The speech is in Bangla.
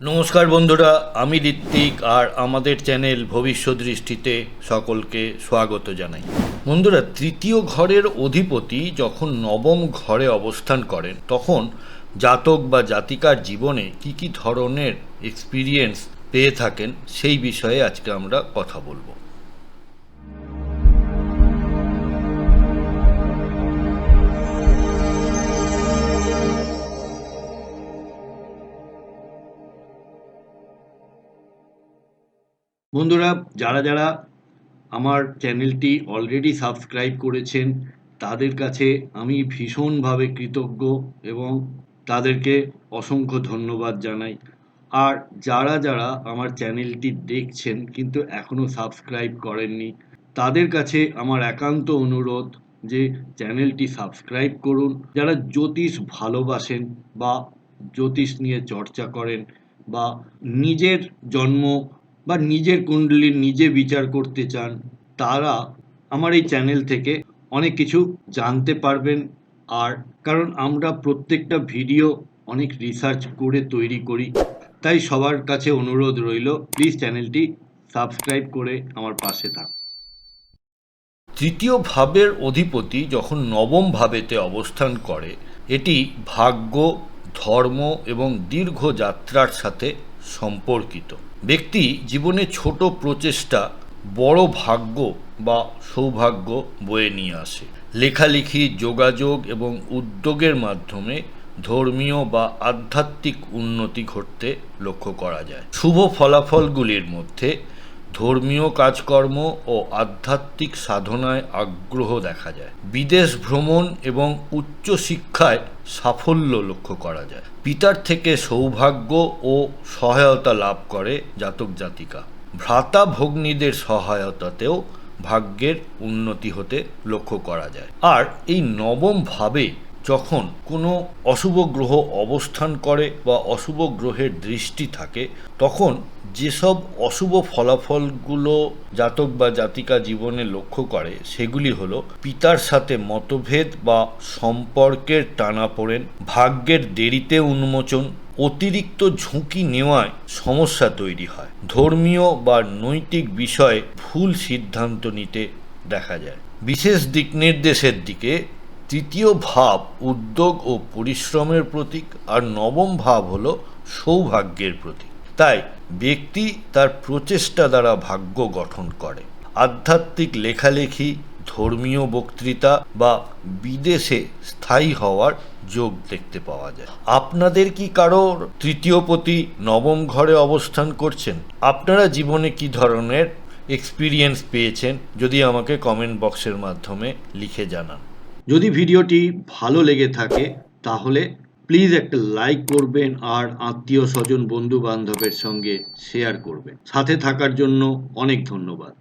নমস্কার বন্ধুরা, আমি ঋত্বিক আর আমাদের চ্যানেল ভবিষ্যৎ দৃষ্টিতে সকলকে স্বাগত জানাই। বন্ধুরা, তৃতীয় ঘরের অধিপতি যখন নবম ঘরে অবস্থান করেন, তখন জাতক বা জাতিকার জীবনে কি কি ধরনের এক্সপিরিয়েন্স পেয়ে থাকেন, সেই বিষয়ে আজকে আমরা কথা বলব। বন্ধুরা, যারা যারা আমার চ্যানেলটি অলরেডি সাবস্ক্রাইব করেছেন, তাদের কাছে আমি ভীষণভাবে কৃতজ্ঞ এবং তাদেরকে অসংখ্য ধন্যবাদ জানাই। আর যারা যারা আমার চ্যানেলটি দেখছেন কিন্তু এখনও সাবস্ক্রাইব করেননি, তাদের কাছে আমার একান্ত অনুরোধ যে চ্যানেলটি সাবস্ক্রাইব করুন। যারা জ্যোতিষ ভালোবাসেন বা জ্যোতিষ নিয়ে চর্চা করেন বা নিজের জন্ম বা নিজের কুণ্ডলী নিজে বিচার করতে চান, তারা আমার এই চ্যানেল থেকে অনেক কিছু জানতে পারবেন। আর কারণ আমরা প্রত্যেকটা ভিডিও অনেক রিসার্চ করে তৈরি করি, তাই সবার কাছে অনুরোধ রইল প্লিজ চ্যানেলটি সাবস্ক্রাইব করে আমার পাশে থাক তৃতীয় ভাবের অধিপতি যখন নবম ভাবেতে অবস্থান করে, এটি ভাগ্য, ধর্ম এবং দীর্ঘ যাত্রার সাথে সম্পর্কিত। ব্যক্তি জীবনে ছোট প্রচেষ্টা, বড় ভাগ্য বা সৌভাগ্য বয়ে নিয়ে আসে। লেখালেখি, যোগাযোগ এবং উদ্যোগের মাধ্যমে ধর্মীয় বা আধ্যাত্মিক উন্নতি ঘটতে লক্ষ্য করা যায়। শুভ ফলাফলগুলির মধ্যে ধর্মীয় কাজকর্ম ও আধ্যাত্মিক সাধনায় আগ্রহ দেখা যায়। বিদেশ ভ্রমণ এবং উচ্চশিক্ষায় সাফল্য লক্ষ্য করা যায়। পিতার থেকে সৌভাগ্য ও সহায়তা লাভ করে জাতক জাতিকা। ভ্রাতা ভগ্নীদের সহায়তাতেও ভাগ্যের উন্নতি হতে লক্ষ্য করা যায়। আর এই নবম ভাবে যখন কোনো অশুভ গ্রহ অবস্থান করে বা অশুভ গ্রহের দৃষ্টি থাকে, তখন যেসব অশুভ ফলাফলগুলো জাতক বা জাতিকা জীবনে লক্ষ্য করে, সেগুলি হলো পিতার সাথে মতভেদ বা সম্পর্কের টানাপোড়েন ভাগ্যের দেরিতে উন্মোচন, অতিরিক্ত ঝুঁকি নেওয়ায় সমস্যা তৈরি হয়। ধর্মীয় বা নৈতিক বিষয়ে ভুল সিদ্ধান্ত নিতে দেখা যায়। বিশেষ দিক নির্দেশের দিকে তৃতীয় ভাব উদ্যোগ ও পরিশ্রমের প্রতীক আর নবম ভাব হল সৌভাগ্যের প্রতীক। তাই ব্যক্তি তার প্রচেষ্টা দ্বারা ভাগ্য গঠন করে। আধ্যাত্মিক লেখালেখি, ধর্মীয় বক্তৃতা বা বিদেশে স্থায়ী হওয়ার যোগ দেখতে পাওয়া যায়। আপনাদের কি কারোর তৃতীয়পতি নবম ঘরে অবস্থান করছেন? আপনারা জীবনে কি ধরনের এক্সপিরিয়েন্স পেয়েছেন? যদি আমাকে কমেন্ট বক্সের মাধ্যমে লিখে জানান। যদি ভিডিওটি ভালো লেগে থাকে, তাহলে প্লিজ একটা লাইক করবেন আর আত্মীয় স্বজন বন্ধু বান্ধবের সঙ্গে শেয়ার করবেন। সাথে থাকার জন্য অনেক ধন্যবাদ।